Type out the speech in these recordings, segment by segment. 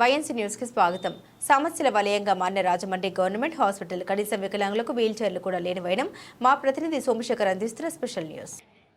YNC న్యూస్కి స్వాగతం. సమస్యల వలయంగా మారిన రాజమండ్రి గవర్నమెంట్ హాస్పిటల్ కనీసం వికలాంగులకు వీల్ చైర్లు కూడా లేనివైనం మా ప్రతినిధి సోమశేఖర్ అందిస్తున్న స్పెషల్ న్యూస్.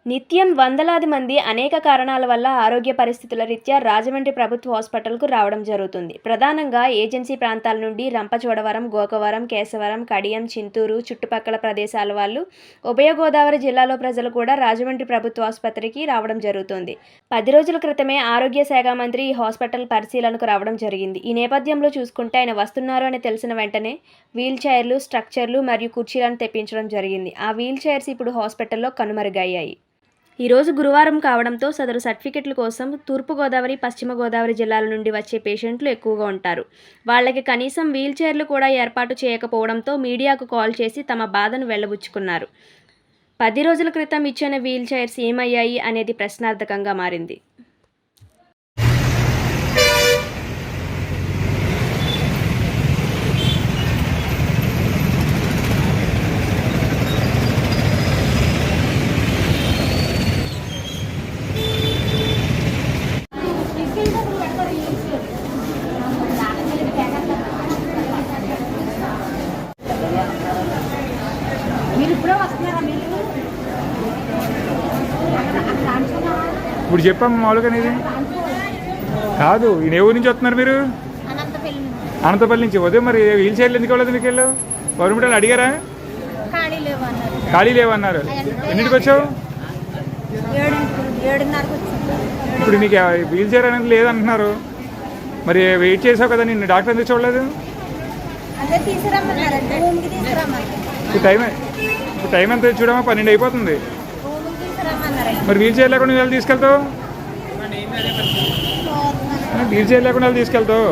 నిత్యం వందలాది మంది అనేక కారణాల వల్ల ఆరోగ్య పరిస్థితుల రీత్యా రాజమండ్రి ప్రభుత్వ హాస్పిటల్కు రావడం జరుగుతుంది. ప్రధానంగా ఏజెన్సీ ప్రాంతాల నుండి రంపచోడవరం గోకవరం కేశవరం కడియం చింతూరు చుట్టుపక్కల ప్రదేశాల వాళ్ళు ఉభయ గోదావరి జిల్లాలో ప్రజలు కూడా రాజమండ్రి ప్రభుత్వ ఆసుపత్రికి రావడం జరుగుతుంది. పది రోజుల క్రితమే ఆరోగ్య శాఖ మంత్రి ఈ హాస్పిటల్ పరిశీలనకు రావడం జరిగింది. ఈ నేపథ్యంలో చూసుకుంటే ఆయన వస్తున్నారు అని తెలిసిన వెంటనే వీల్ చైర్లు స్ట్రక్చర్లు మరియు కుర్చీలను తెప్పించడం జరిగింది. ఆ వీల్ చైర్స్ ఇప్పుడు హాస్పిటల్లో కనుమరుగయ్యాయి. ఈరోజు గురువారం కావడంతో సదరు సర్టిఫికెట్ల కోసం తూర్పుగోదావరి పశ్చిమ గోదావరి జిల్లాల నుండి వచ్చే పేషెంట్లు ఎక్కువగా ఉంటారు. వాళ్ళకి కనీసం వీల్ చైర్లు కూడా ఏర్పాటు చేయకపోవడంతో మీడియాకు కాల్ చేసి తమ బాధను వెళ్ళబుచ్చుకున్నారు పది రోజుల క్రితం ఇచ్చిన వీల్ చైర్స్ ఏమయ్యాయి అనేది ప్రశ్నార్థకంగా మారింది మీరు ఇప్పుడే వస్తున్నారా మీరు ఇప్పుడు చెప్పాము మామూలుగా ఇది. కాదు ఈయన ఏ ఊరు నుంచి వస్తున్నారు మీరు? అనంతపల్లి నుంచి. ఉదయం మరి వీల్ చైర్లు ఎందుకు వెళ్ళదు మీకు వెళ్ళు గవర్నమెంట్ అడిగారా? ఖాళీ లేవు అన్నారు ఖాళీ లేవన్నారు. ఎన్నింటికి వచ్చావు? ఇప్పుడు మీకు వీల్ చైర్ అనేది లేదంటున్నారు. మరి వెయిట్ చేసావు కదా నిన్ను డాక్టర్ ఎందుకు చూడలేదు? ఇప్పుడు టైం ఇప్పుడు టైం ఎంత? చూడమా పన్నెండు అయిపోతుంది. మరి వీల్ చైర్ లేకుండా వెళ్ళి తీసుకెళ్తావు? వీల్ చైర్ లేకుండా వెళ్ళి తీసుకెళ్తావు?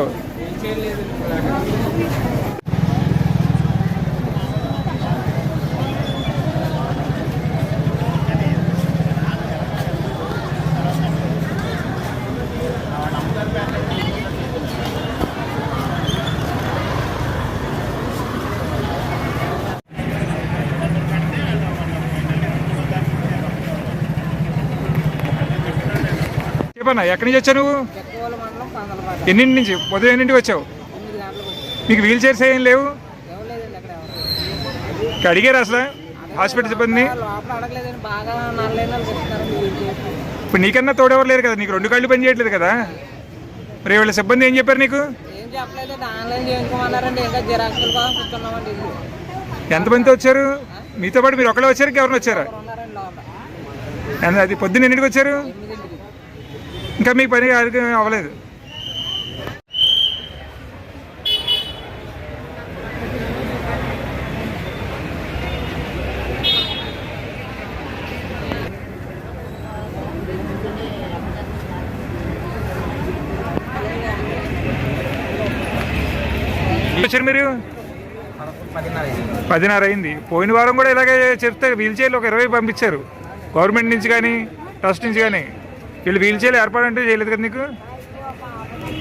చెప్పన్నా? ఎక్కడి నుంచి వచ్చావు నువ్వు? పందలపాట ఎన్నింటి నుంచి? ఉదయం ఎన్నింటికి వచ్చావు? మీకు వీల్ చైర్స్ ఏం లేవు? అడిగారు అసలు హాస్పిటల్ సిబ్బంది. ఇప్పుడు నీకన్నా తోడెవరు లేరు కదా? నీకు రెండు కళ్ళు పని చేయట్లేదు కదా? మరి వీళ్ళ సిబ్బంది ఏం చెప్పారు నీకు? ఎంతమంది వచ్చారు? మీతో పాటు మీరు ఒకళ్ళే వచ్చారు? ఎవరిని వచ్చారా? అది పొద్దున్న ఎన్నింటికి వచ్చారు? ఇంకా మీకు పని అది అవ్వలేదు. వచ్చారు మీరు? పదిన్నర అయింది. పోయిన వారం కూడా ఇలాగే చెప్తే వీల్ చైర్లు ఒక ఇరవై పంపించారు. గవర్నమెంట్ నుంచి కానీ ట్రస్ట్ నుంచి కానీ. వీళ్ళు వీల్ ఏర్పాటు అంటే చేయలేదు కదా నీకు?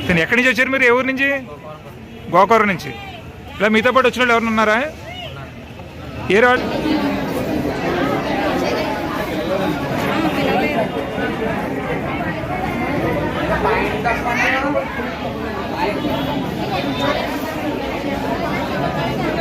నేను ఎక్కడి నుంచి వచ్చారు మీరు? ఏ ఊరు నుంచి? గోకవరం నుంచి. ఇలా మీతో పాటు వచ్చిన వాళ్ళు ఎవరైనా ఉన్నారా? ఏ రాడు